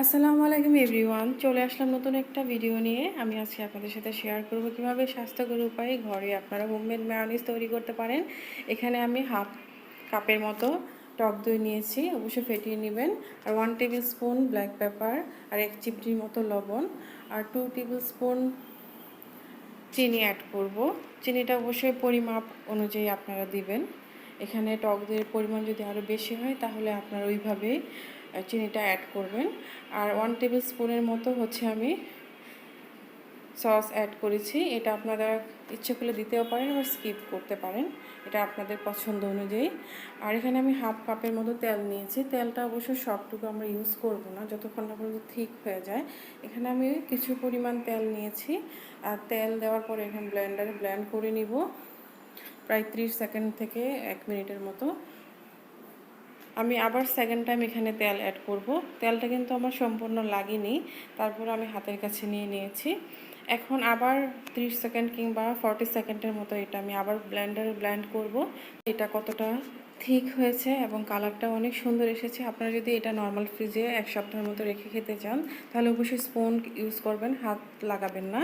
আসসালামু আলাইকুম এভরিওয়ান, চলে আসলাম নতুন একটা ভিডিও নিয়ে। আমি আজকে আপনাদের সাথে শেয়ার করব কীভাবে স্বাস্থ্যকর উপায়ে ঘরে আপনারা হোমমেড ম্যায়োনিজ তৈরি করতে পারেন। এখানে আমি হাফ কাপের মতো টক দই নিয়েছি, অবশ্যই ফেটিয়ে নেবেন। আর one tablespoon black pepper আর এক চিপটির মতো লবণ। আর টু টেবিল স্পুন চিনি অ্যাড করব। চিনিটা অবশ্যই পরিমাপ অনুযায়ী আপনারা দিবেন। এখানে টক দইয়ের পরিমাণ যদি আরও বেশি হয়, তাহলে আপনারা ওইভাবেই চিনিটা অ্যাড করবেন। আর ওয়ান টেবিল স্পুনের মতো হচ্ছে আমি সস অ্যাড করেছি। এটা আপনারা ইচ্ছে করলে দিতেও পারেন বা স্কিপ করতে পারেন। এটা আপনাদের পছন্দ অনুযায়ী। আর এখানে আমি হাফ কাপের মতো তেল নিয়েছি। তেলটা অবশ্য সবটুকু আমরা ইউজ করব না, যতক্ষণ না পর্যন্ত ঠিক হয়ে যায়। এখানে আমি কিছু পরিমাণ তেল নিয়েছি। আর তেল দেওয়ার পরে এখানে ব্লেন্ডারে ব্লেন্ড করে নিব। প্রায় ত্রিশ সেকেন্ড থেকে এক মিনিটের মতো। আমি আবার সেকেন্ড টাইম এখানে তেল অ্যাড করব। তেলটা কিন্তু আমার সম্পূর্ণ লাগেনি। তারপর আমি হাতের কাছে নিয়ে নিয়েছি। এখন আবার 30 সেকেন্ড কিংবা 40 সেকেন্ডের মতো এটা আমি আবার ব্লেন্ডারে ব্লেন্ড করব। এটা কতটা ঠিক হয়েছে এবং কালারটা অনেক সুন্দর এসেছে। আপনারা যদি এটা নর্মাল ফ্রিজে এক সপ্তাহের মতো রেখে খেতে চান, তাহলে অবশ্যই স্পুন ইউজ করবেন, হাত লাগাবেন না।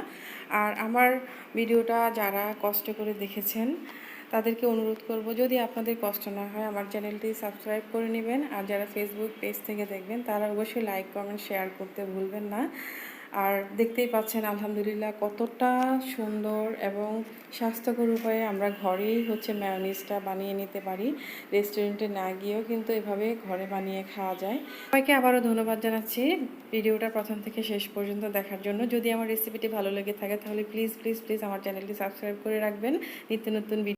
আর আমার ভিডিওটা যারা কষ্ট করে দেখেছেন তাদেরকে অনুরোধ করব, যদি আপনাদের কষ্ট না হয় আমার চ্যানেলটি সাবস্ক্রাইব করে নেবেন। আর যারা ফেসবুক পেজ থেকে দেখবেন, তারা অবশ্যই লাইক কমেন্ট শেয়ার করতে ভুলবেন না। আর দেখতেই পাচ্ছেন, আলহামদুলিল্লাহ কতটা সুন্দর এবং স্বাস্থ্যকর উপায়ে আমরা ঘরেই হচ্ছে ম্যায়োনিজটা বানিয়ে নিতে পারি। রেস্টুরেন্টে না গিয়েও কিন্তু এভাবে ঘরে বানিয়ে খাওয়া যায়। সবাইকে আবারও ধন্যবাদ জানাচ্ছি। ভিডিওটা প্রথম থেকে শেষ পর্যন্ত দেখার জন্য। যদি আমার রেসিপিটি ভালো লেগে থাকে, তাহলে প্লিজ প্লিজ প্লিজ আমার চ্যানেলটি সাবস্ক্রাইব করে রাখবেন। নিত্য নতুন